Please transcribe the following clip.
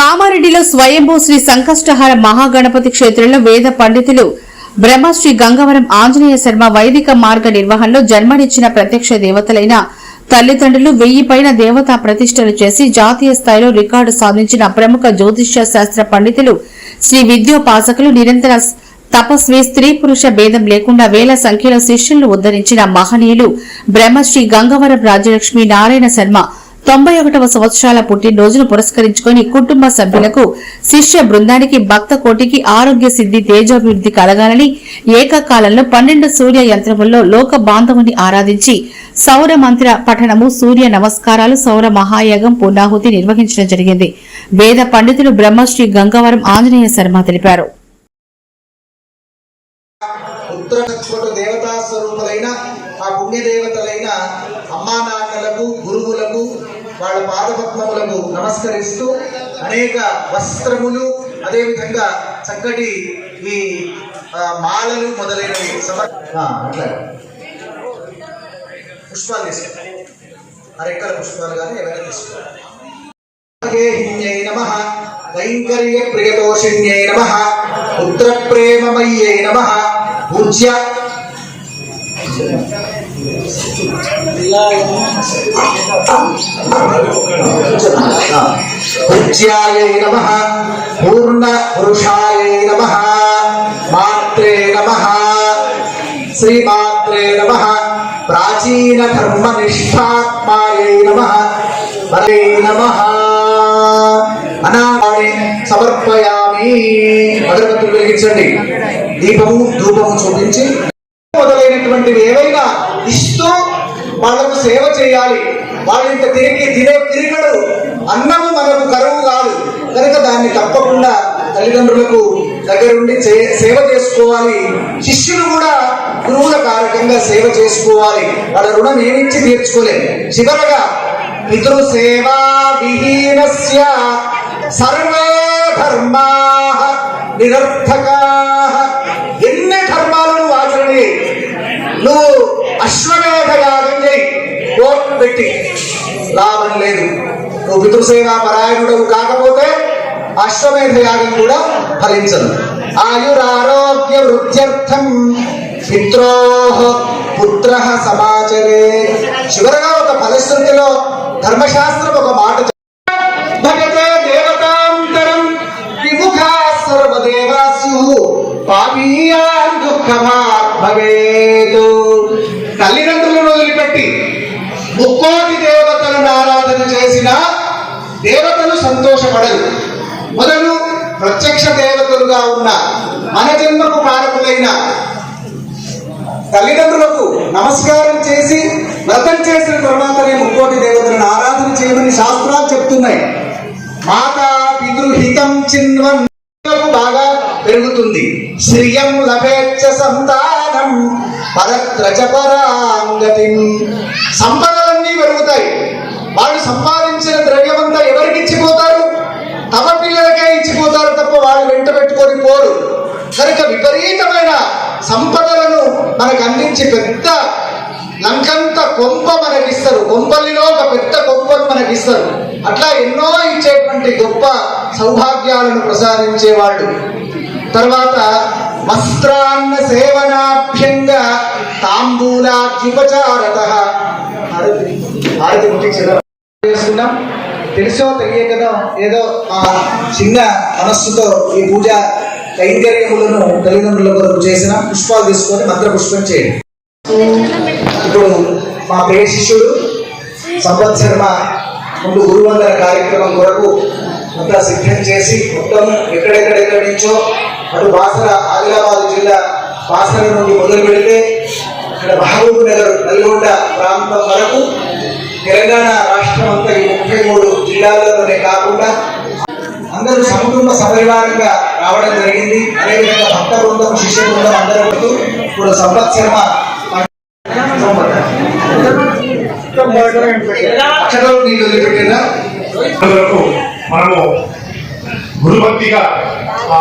కామారెడ్డిలో స్వయంభూ శ్రీ సంకష్టహార మహాగణపతి క్షేత్రంలో వేద పండితులు బ్రహ్మశ్రీ గంగవరం ఆంజనేయ శర్మ వైదిక మార్గ నిర్వహణలో జన్మనిచ్చిన ప్రత్యక్ష దేవతలైన తల్లిదండ్రులు వెయ్యి పైన దేవతా ప్రతిష్టలు చేసి జాతీయ స్థాయిలో రికార్డు సాధించిన ప్రముఖ జ్యోతిష్య శాస్త్ర పండితులు శ్రీ విద్యోపాసకులు నిరంతర తపస్వి స్త్రీ పురుష భేదం లేకుండా వేల సంఖ్యలో శిష్యులను ఉద్దరించిన మహనీయులు బ్రహ్మశ్రీ గంగవరం రాజ్యలక్ష్మి నారాయణ శర్మ తొంభై ఒకటవ సంవత్సరాల పుట్టినరోజును పురస్కరించుకొని కుటుంబ సభ్యులకు శిష్య బృందానికి భక్త కోటికి ఆరోగ్య సిద్ధి తేజాభివృద్ధి కలగాలని ఏకకాలంలో పన్నెండు సూర్య యంత్రముల్లో లోక బాంధవుని ఆరాధించి సౌర మంత్ర పఠనము సూర్య నమస్కారాలు సౌర మహాయాగం పూర్ణాహుతి నిర్వహించడం జరిగింది. వేద పండితులు బ్రహ్మశ్రీ గంగవరం ఆంజనేయ శర్మ తెలిపారు. దేవతా స్వరూపులైన ఆ పుణ్యదేవతలైన అమ్మా నాన్నలకు గురువులకు వాళ్ళ పాదపద్మములకు నమస్కరిస్తూ అనేక వస్త్రములు అదేవిధంగా చక్కటి ఈ మాలలు మొదలైనవి సమర్ పుష్పాలు తీసుకో అరెక్కల పుష్పాలు కానీ ఏమైనా తీసుకో నమ. కైంకర్య ప్రియదోషిణ్యై నమ. పుత్ర ప్రేమమయ్యై నమ. పూజ్య. పూజ్యాయై నమ పూర్ణ పురుషాయ నమ మాత్రే నమ శ్రీమాత్రే నమ ప్రాచీన ధర్మ నమ వరే నమ. అనామాని సమర్పయామి. అగరబత్తులు వెలిగించండి. దీపము ధూపము చూపించి మొదలైనటువంటివి ఏవైనా ఇస్తూ వాళ్ళకు సేవ చేయాలి. వాళ్ళు ఇంత తిరిగి తినే తిరిగడు. అన్నము మనకు కరువు కాదు. కనుక దాన్ని తప్పకుండా తల్లిదండ్రులకు దగ్గరుండి చే- సేవ చేసుకోవాలి. శిష్యులు కూడా గురువుల కారకంగా సేవ చేసుకోవాలి. వాళ్ళ రుణం ఏమిచ్చి తీర్చుకోలేదు చివరగా పితృసేవా విహీనస్య సర్వే ధర్మా నిరర్థకా లాభం లేదు. నువ్వు పితృసేవా పరాయణుడు కాకపోతే అశ్వమేధ యాగం కూడా ఫలించదు. ఆయురారోగ్య వృద్ధ్యర్థం పిత్రో పుత్ర సమాచరే. చివరగా ఒక ఫలశ్రుతిలో ధర్మశాస్త్రం ఒక మాట చెప్తుంది. భజతే దేవతాంతరం విముఖా సర్వదేవాస్యు పాపీయాన్ దుఃఖమాత్ భవేతు తల్లిదండ్రులను వదిలిపెట్టి ముక్కోటి దేవతలను ఆరాధన చేసినా దేవతలు సంతోషపడరు. మొదలు ప్రత్యక్ష దేవతలుగా ఉన్న మన జన్మకు కారకులైన తల్లిదండ్రులకు నమస్కారం చేసి వ్రతం చేసిన తర్వాతనే ముక్కోటి దేవతలను ఆరాధన చేయమని శాస్త్రాలు చెప్తున్నాయి. మాతా పితృహితం చిన్వం బాగా పెరుగుతుంది. శ్రియం లభేచ్చ సంతానం పరత్రచ పరాంగతి. సంపదలన్నీ పెరుగుతాయి. వాళ్ళు సంపాదించిన ద్రవ్యమంతా ఎవరికి ఇచ్చిపోతారు? తమ పిల్లలకే ఇచ్చిపోతారు తప్ప వాళ్ళు వెంట పెట్టుకొని పోరు. కనుక విపరీతమైన సంపదలను మనకు అందించి పెద్ద లంకంత కొంప మనకిస్తారు. కొంపల్లిలో ఒక పెద్ద కొంపను మనకిస్తారు. అట్లా ఎన్నో ఇచ్చేటువంటి గొప్ప సౌభాగ్యాలను ప్రసాదించేవాళ్ళు. తర్వాత వస్త్రాన్న సేవనాభ్యంగా తాంబూలాద్యుపచారత. ఆరతి ముట్టించడం చేసుకున్నాం తెలుసో తెలియకనో ఏదో ఆ చిన్న మనస్సుతో ఈ పూజ కైంకర్యములను తల్లిదండ్రుల కొరకు చేసిన పుష్పాలు తీసుకొని మంత్ర పుష్పం చేయండి. ఇప్పుడు మా ప్రియ శిష్యుడు సంపత్ శర్మ ముందు గురువందన కార్యక్రమం కొరకు అంతా సిద్ధం చేసి మొత్తం ఎక్కడెక్కడెక్కడి నుంచో అటు బాసర ఆదిలాబాద్ జిల్లా బాసర నుండి మొదలు పెడితే ఇక్కడ మహబూబ్ నగర్ నల్గొండ ప్రాంతం వరకు తెలంగాణ రాష్ట్రం అంతా ఈ ముప్పై మూడు జిల్లాలలోనే కాకుండా అందరూ సముకుటుంబ సపరివారంగా రావడం జరిగింది. అదేవిధంగా భక్త బృందం శిష్య బృందం అందరూ వస్తూ ఇప్పుడు సంపత్ శర్మ అక్షరాలు నీళ్ళు వదిలిపెట్టినా మనము గురుభక్తిగా ఆ